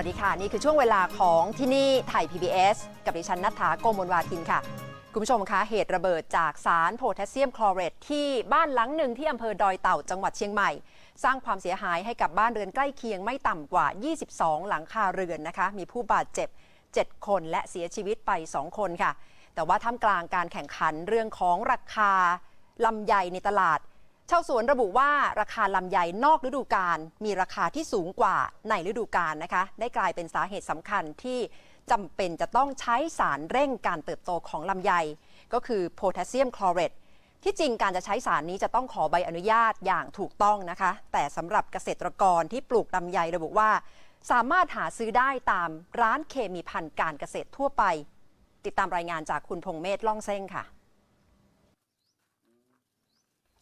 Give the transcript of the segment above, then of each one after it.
วัสดีค่ะ นี่คือช่วงเวลาของที่นี่ไทย PBS กับดิฉันนัทธาโกมลวาทินค่ะ คุณผู้ชมคะเหตุระเบิดจากสารโพแทสเซียมคลอเรตที่บ้านหลังหนึ่งที่อำเภอดอยเต่าจังหวัดเชียงใหม่ สร้างความเสียหายให้กับบ้านเรือนใกล้เคียงไม่ต่ำกว่า 22 หลังคาเรือนนะคะ มีผู้บาดเจ็บ 7 คนและเสียชีวิตไป 2 คนค่ะ แต่ว่าท่ามกลางการแข่งขันเรื่องของราคาลำไยในตลาด ชาวสวนระบุว่าราคาลำไยนอกฤดูกาลมีราคาที่สูงกว่าในฤดูกาลนะคะ ได้กลายเป็นสาเหตุสำคัญที่จำเป็นจะต้องใช้สารเร่งการเติบโตของลำไย ก็คือโพแทสเซียมคลอเรตที่จริงการจะใช้สารนี้จะต้องขอใบอนุญาตอย่างถูกต้องนะคะ แต่สำหรับเกษตรกรที่ปลูกลำไยระบุว่า สามารถหาซื้อได้ตามร้านเคมีพันธุ์การเกษตรทั่วไป ติดตามรายงานจากคุณพงเมธล่องเส้งค่ะ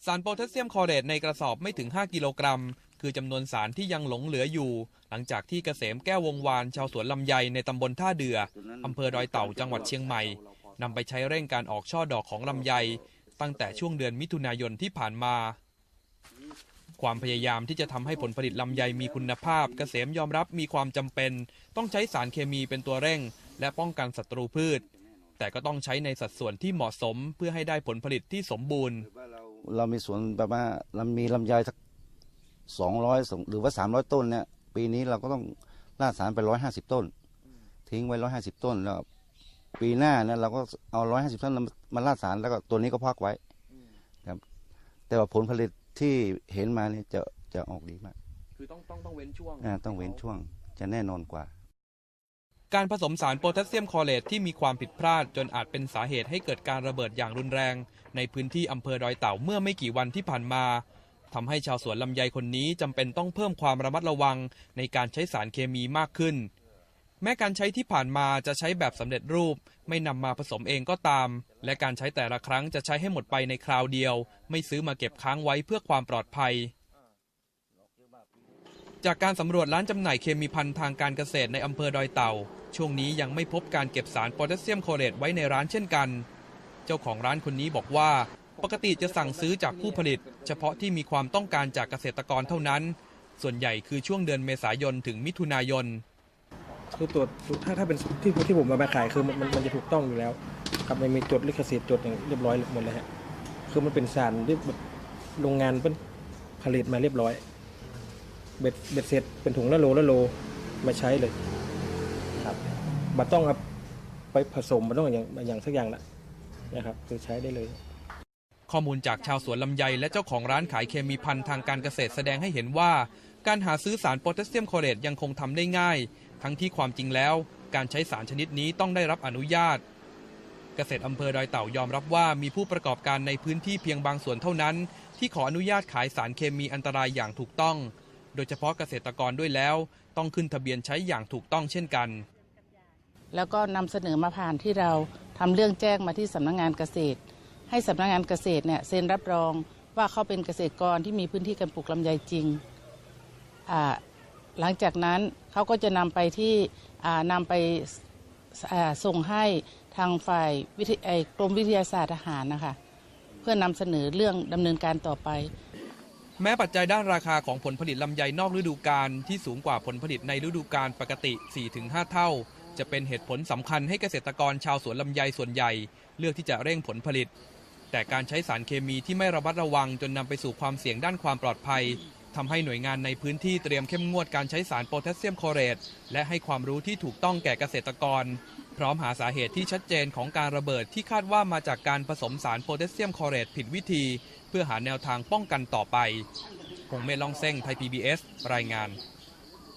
สารโพแทสเซียมคลอเรตในกระสอบไม่ถึง 5 กิโลกรัม คือจำนวนสารที่ยังหลงเหลืออยู่ หลังจากที่เกษมแก้ววงวาน ชาวสวนลำไยในตำบลท่าเดืออำเภอดอยเต่าจังหวัดเชียงใหม่นำไปใช้เร่งการออกช่อดอกของลำไย ตั้งแต่ช่วงเดือนมิถุนายนที่ผ่านมา ความพยายามที่จะทำให้ผลผลิตลำไยมีคุณภาพ เกษมยอมรับมีความจำเป็น ต้องใช้สารเคมีเป็นตัวเร่ง และป้องกันศัตรูพืช แต่ก็ต้องใช้ในสัดส่วนที่เหมาะสมเพื่อให้ได้ผลผลิตที่สมบูรณ์ เรามีสวนแบบว่าเรามีลำไยสักสองร้อยหรือว่าสามร้อยต้นเนี่ย ปีนี้เราก็ต้องล่าสารไปร้อยห้าสิบต้น ทิ้งไว้ร้อยห้าสิบต้นแล้ว ปีหน้าเนี่ยเราก็เอาร้อยห้าสิบต้นมาล่าสารแล้วก็ตัวนี้ก็พักไว้ครับ แต่ว่าผลผลิตที่เห็นมาเนี่ยจะจะออกดีมาก คือต้องต้องต้องเว้นช่วงอ่าต้องเว้นช่วงจะแน่นอนกว่า การผสมสารโพแทสเซียมคอเรตที่มีความผิดพลาดจนอาจเป็นสาเหตุให้เกิดการระเบิดอย่างรุนแรง ในพื้นที่อำเภอดอยเต่าเมื่อไม่กี่วันที่ผ่านมาทำให้ชาวสวนลำไยคนนี้จำเป็นต้องเพิ่มความระมัดระวังในการใช้สารเคมีมากขึ้น แม้การใช้ที่ผ่านมาจะใช้แบบสำเร็จรูป ไม่นำมาผสมเองก็ตาม และการใช้แต่ละครั้งจะใช้ให้หมดไปในคราวเดียว ไม่ซื้อมาเก็บค้างไว้เพื่อความปลอดภัย จากการสำรวจร้านจำหน่ายเคมีภัณฑ์ทางการเกษตรในอำเภอดอยเต่า ช่วงนี้ยังไม่พบการเก็บสารโพแทสเซียมโคเรตไว้ในร้านเช่นกัน เจ้าของร้านคนนี้บอกว่า ปกติจะสั่งซื้อจากผู้ผลิต เฉพาะที่มีความต้องการจากเกษตรกรเท่านั้น ส่วนใหญ่คือช่วงเดือนเมษายนถึงมิถุนายนคือตรวจถ้าถ้าเป็นที่ที่ผมมามาขายคือมันมันจะถูกต้องอยู่แล้วครับมันมีจดลิขสิทธิ์จดอย่างเรียบร้อยหมดเลยฮะคือมันเป็นสารที่โรงงานเป็นผลิตมาเรียบร้อย เบ็ดเบ็ดเสร็จเป็นถุงละโลละโลมาใช้เลยครับบัตต้องเอาไปผสมมันต้องอย่างอย่างสักอย่างละนะครับคือใช้ได้เลย ข้อมูลจากชาวสวนลำไย และเจ้าของร้านขายเคมีภัณฑ์ทางการเกษตรแสดงให้เห็นว่า การหาซื้อสารโพแทสเซียมคลอเรตยังคงทำได้ง่าย ทั้งที่ความจริงแล้ว การใช้สารชนิดนี้ต้องได้รับอนุญาตเกษตรอำเภอดอยเต่ายอมรับว่ามีผู้ประกอบการในพื้นที่เพียงบางส่วนเท่านั้น ที่ขออนุญาตขายสารเคมีอันตรายอย่างถูกต้อง โดยเฉพาะเกษตรกรด้วยแล้ว ต้องขึ้นทะเบียนใช้อย่างถูกต้องเช่นกัน แล้วก็นำเสนอมาผ่านที่เราทำเรื่องแจ้งมาที่สำนักงานเกษตร ให้สำนักงานเกษตรเนี่ยเซ็นรับรองว่าเขาเป็นเกษตรกรที่มีพื้นที่การปลูกลำไยจริง หลังจากนั้นเขาก็จะนำไปที่อ่านำไปส่งให้ทางฝ่ายกรมวิทยาศาสตร์ทหารนะคะ เพื่อนำเสนอเรื่องดำเนินการต่อไป แม้ปัจจัยด้านราคาของผลผลิตลำไยนอกฤดูกาลที่สูงกว่าผลผลิตในฤดูกาลปกติ 4-5 เท่า จะเป็นเหตุผลสำคัญให้เกษตรกรชาวสวนลำไยส่วนใหญ่ เลือกที่จะเร่งผลผลิต แต่การใช้สารเคมีที่ไม่ระมัดระวังจนนำไปสู่ความเสี่ยงด้านความปลอดภัยทำให้หน่วยงานในพื้นที่เตรียมเข้มงวดการใช้สารโพแทสเซียมคลอเรตและให้ความรู้ที่ถูกต้องแก่เกษตรกร พร้อมหาสาเหตุที่ชัดเจนของการระเบิดที่คาดว่ามาจากการผสมสารโพแทสเซียมคลอเรตผิดวิธี เพื่อหาแนวทางป้องกันต่อไปคงเมลองเซ้งไทย PBS รายงาน